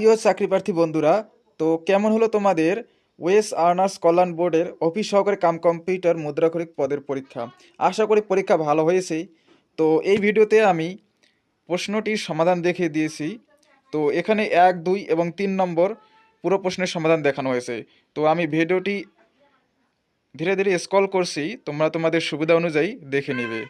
প্রিয় চাকরিপ্রার্থী বন্ধুরা, তো কেমন হলো তোমাদের? ওয়েস আর্নার্স কল্যাণ বোর্ডের অফিস সহকারী কাম কম্পিউটার মুদ্রাক্ষরিক পদের পরীক্ষা। আশা করি পরীক্ষা ভালো হয়েছে। তো এই ভিডিওতে আমি প্রশ্নটির সমাধান দেখিয়ে দিয়েছি। তো এখানে এক, দুই এবং তিন নম্বর পুরো প্রশ্নের সমাধান দেখানো হয়েছে। তো আমি ভিডিওটি ধীরে ধীরে স্ক্রল করছি, তোমরা তোমাদের সুবিধা অনুযায়ী দেখে নেবে।